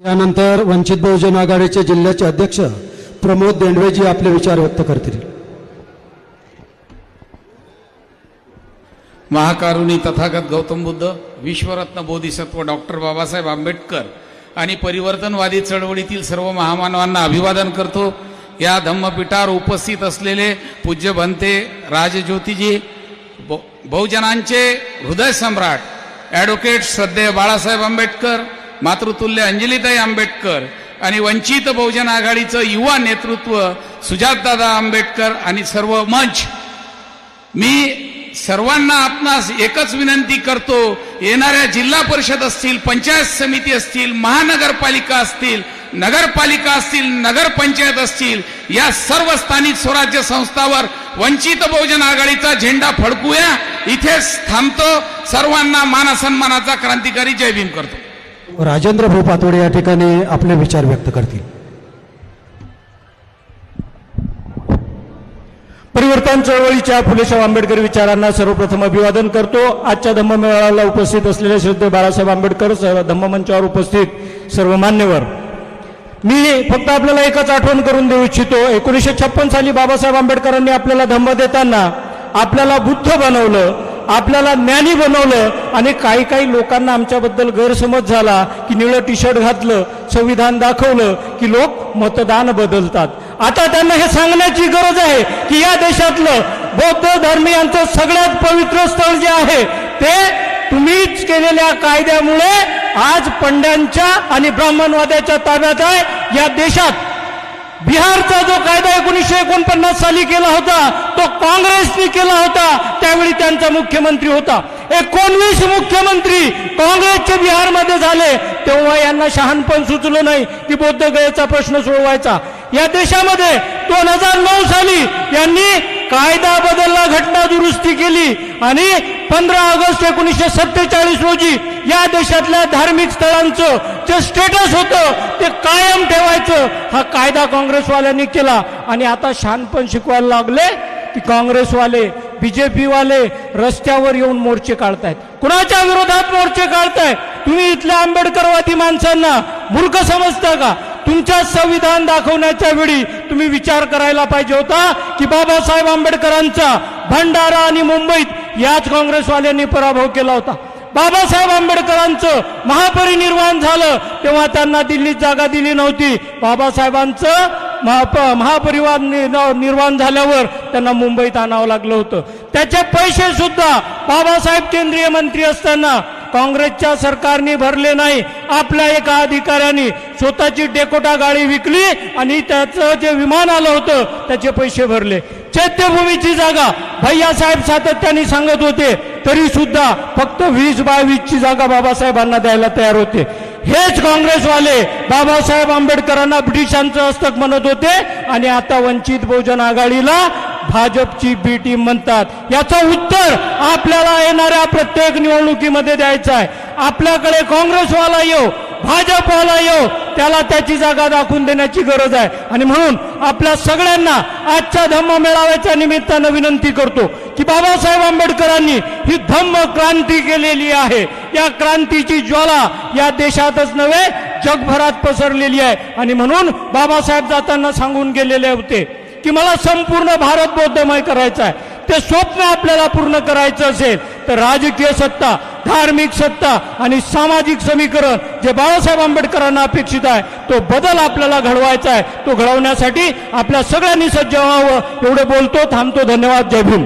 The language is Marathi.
यानंतर वंचित बहुजन आघाडीचे जिल्ह्याचे अध्यक्ष प्रमोद देंडवेजी आपले विचार व्यक्त करतील. महाकारुणी तथागत गौतम बुद्ध विश्वरत्न बोधिसत्व डॉक्टर बाबासाहेब आंबेडकर आणि परिवर्तनवादी चळवळीतील सर्व महामानवांना अभिवादन करतो. या धम्मपीठावर उपस्थित असलेले पूज्य भंते राजज्योतीजी बहुजनांचे हृदय सम्राट ॲडव्होकेट श्रद्धेय बाळासाहेब आंबेडकर मातृतुल्य अंजलीताई आंबेडकर आणि वंचित बहुजन आघाडीचं युवा नेतृत्व सुजातदादा आंबेडकर आणि सर्व मंच. मी सर्वांना आपणास एकच विनंती करतो येणाऱ्या जिल्हा परिषद असतील पंचायत समिती असतील महानगरपालिका असतील नगरपालिका असतील नगरपंचायत असतील या सर्व स्थानिक स्वराज्य संस्थावर वंचित बहुजन आघाडीचा झेंडा फडकूया. इथेच थांबतो. सर्वांना मानसन्मानाचा क्रांतिकारी जय भीम करतो. राजेंद्र भाऊ पातोडे या ठिकाणी आपले विचार व्यक्त करतील. परिवर्तन चळवळीच्या फुलेसाहेब आंबेडकर विचारांना सर्वप्रथम अभिवादन करतो. आजच्या धम्ममेळाला उपस्थित असलेले श्रद्धे बाळासाहेब आंबेडकर सर्व धम्ममंचावर उपस्थित सर्व मान्यवर. मी फक्त आपल्याला एकच आठवण करून देऊ इच्छितो. एकोणीसशे छप्पन साली बाबासाहेब आंबेडकरांनी आपल्याला धम्म देताना आपल्याला बुद्ध बनवलं. आपल्याला ज्ञानी बनवलं आणि काही काही लोकांना आमच्याबद्दल गैरसमज झाला की निळं टी शर्ट घातलं संविधान दाखवलं की लोक मतदान बदलतात. आता त्यांना हे सांगण्याची गरज आहे की या देशातलं बौद्ध धर्मियांचं सगळ्यात पवित्र स्थळ जे आहे ते तुम्हीच केलेल्या कायद्यामुळे आज पंड्यांच्या आणि ब्राह्मणवाद्याच्या ताब्यात आहे. या देशात बिहारचा जो कायदा एकोणीसशे एकोणपन्नास साली केला होता तो काँग्रेसने केला होता त्यावेळी त्यांचा मुख्यमंत्री होता. एकोणवीस मुख्यमंत्री काँग्रेसचे बिहारमध्ये झाले तेव्हा यांना शहाणपण सुचलं नाही की बौद्ध गयेचा प्रश्न सोडवायचा. या देशामध्ये दोन हजार नऊ साली यांनी कायदा बदलला घटना दुरुस्ती केली आणि पंधरा ऑगस्ट एकोणीसशे सत्तेचाळीस रोजी या देशातल्या धार्मिक स्थळांचं जे स्टेटस होतं ते कायम ठेवायचं हा कायदा काँग्रेसवाल्यांनी केला. आणि आता शानपण शिकवायला लागले की काँग्रेसवाले बीजेपीवाले रस्त्यावर येऊन मोर्चे काढतायत. कुणाच्या विरोधात मोर्चे काढताय तुम्ही इथल्या आंबेडकरवादी माणसांना मूर्ख समजता का? तुमच्या संविधान दाखवण्याच्या वेळी तुम्ही विचार करायला पाहिजे होता की बाबासाहेब आंबेडकरांचा भंडारा आणि मुंबईत याच काँग्रेसवाल्यांनी पराभव केला होता. बाबासाहेब आंबेडकरांचं महापरिनिर्वाण झालं तेव्हा त्यांना दिल्लीत जागा दिली नव्हती. बाबासाहेबांचं महाप महापरिवार नि- निर्माण झाल्यावर त्यांना मुंबईत आणावं लागलं होतं. त्याचे पैसे सुद्धा बाबासाहेब केंद्रीय मंत्री असताना काँग्रेसच्या सरकारने भरले नाही. आपल्या एका अधिकाऱ्याने स्वतःची डेकोटा गाडी विकली आणि त्याचं जे विमान आलं होतं त्याचे पैसे भरले. चैत्यभूमीची जागा भैयासाहेब सातत्याने सांगत होते. तरी सुद्धा फक्त वीस बाय वीसची जागा बाबासाहेबांना द्यायला तयार होते. हेच काँग्रेसवाले बाबासाहेब आंबेडकरांना ब्रिटिशांचं हस्तक म्हणत होते आणि आता वंचित बहुजन आघाडीला भाजपची बी टीम म्हणतात. याचं उत्तर आपल्याला येणाऱ्या प्रत्येक निवडणुकीमध्ये द्यायचं आहे. आपल्याकडे काँग्रेसवाला येऊ भाजपवाला येऊ त्याला त्याची जागा दाखवून देण्याची गरज आहे. आणि म्हणून आपल्या सगळ्यांना आजच्या धम्म मेळाव्याच्या निमित्तानं विनंती करतो. की बाबासाहेब आंबेडकरांनी ही धम्म क्रांती केलेली आहे. या क्रांतीची ज्वाला या देशातच नव्हे जगभरात पसरलेली आहे. आणि म्हणून बाबासाहेब जाताना सांगून गेलेले होते की मला संपूर्ण भारत बौद्धमय करायचा आहे. ते स्वप्न आपल्याला पूर्ण करायचं असेल तर राजकीय सत्ता धार्मिक सत्ता आणि सामाजिक समीकरण जे बाळासाहेब आंबेडकरांना अपेक्षित आहे तो बदल आपल्याला घडवायचा आहे. तो घडवण्यासाठी आपल्या सगळ्यांनी सज्ज व्हावं. एवढं बोलतो थांबतो. धन्यवाद. जय भीम.